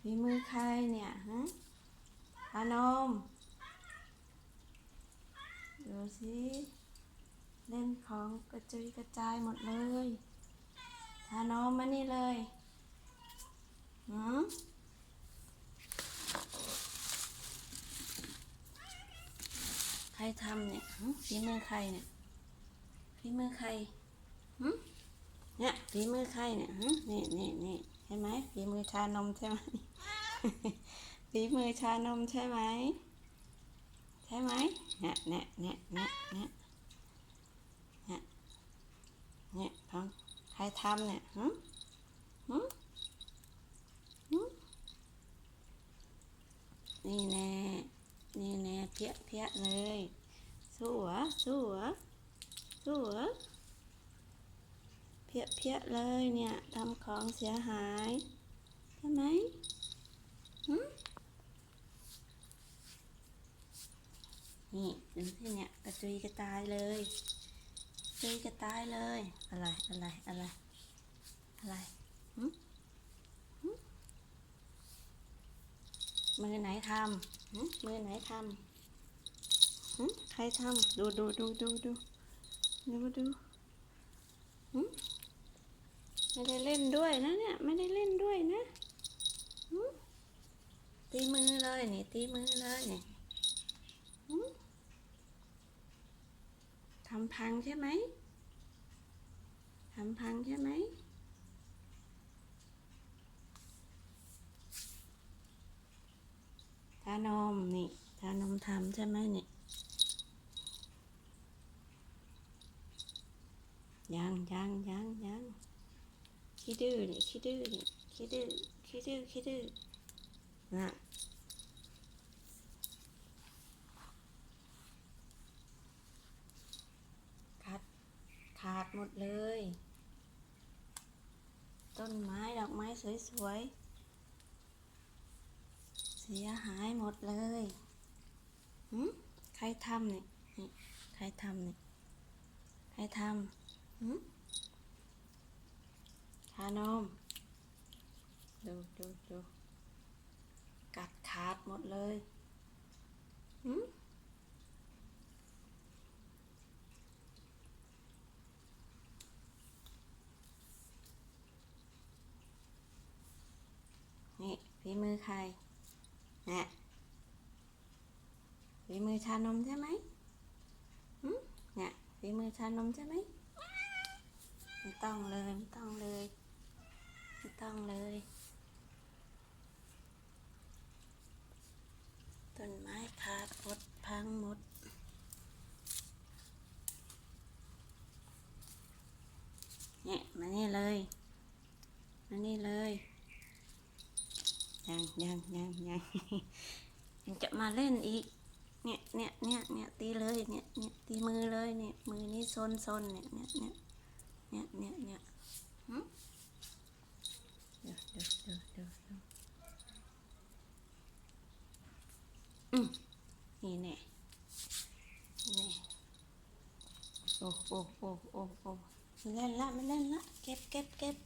ฝีมือใครเนี่ยฮะพานมดูสิเล่นของกระจุยกระจายหมดเลยพานมมานี่เลยหืมใครทำเนี่ยฝีมือใครเนี่ยฝีมือใครหึเนี่ยฝีมือใครเนี่ยหึนี่นี่นี่ ใช่ไหมฝีมือชานมใช่ไหมฝีมือชานมใช่ไหมใช่ไหมเนี่ยเนี่ยเนี่ยเนี่ยเนี่ยเนี่ยเนี่ยของใครทำเนี่ยหืมหืมหืมนี่แน่นี่แน่เพี้ยเพี้ยเลยสู้เหรอสู้เหรอสู้เหรอ เพี้ยเพี้ยเลยเนี่ยทำของเสียหายใช่ไหมหืมนี่ดูที่เนี่ยกระจุยกระจายเลยกระจุยกระจายเลย อะไรอะไรอะไรอะไรหึหึมือไหนทำมือไหนทำใครทำดูดูดูดูดูดูดู ไม่ได้เล่นด้วยนะเนี่ย ไม่ได้เล่นด้วยนะตีมือเลยนี่ตีมือเลยนี่ทำพังใช่ไหมทำพังใช่ไหมทานมนี่ทานมทำใช่ไหมนี่ยังยังยังยัง ขี้ดื้อนี่ขี้ดื้อนี่ขี้ดื้อขี้ดื้อขี้ดื้อน่ะขาดขาดหมดเลย ต้นไม้ดอกไม้สวยๆ เสียหายหมดเลยหืมใครทำเนี่ยใครทำเนี่ยใครทำหืม ชานมดูดูดูกัดขาดหมดเลยหืมนี่ฝีมือใครนะฝีมือชานมใช่ไหมหึเนี่ยฝีมือชานมใช่ไหมไม่ต้องเลย ไม่ต้องเลย ต้องเลย ต้นไม้ขาดหมดพังหมดเนี่ยมานี่เลยมานี่เลยยังยังยังยังยังจะมาเล่นอีกเนี่ยเนี่ยเนี่ยเนี่ยตีเลยเนี่ยเนี่ยตีมือเลยเนี่ยมือนี้ซนซนเนี่ยเนี่ยเนี่ยเนี่ยเนี่ยเนี่ยหึเดี๋ยวเดี๋ยวเดี๋ยวเดี๋ยวเดี๋ยวอืมนี่แน่นี่โอ้โอ้โอ้โอ้โอ้ไม่เล่นละไม่เล่นละเก็บเก็บเก็บ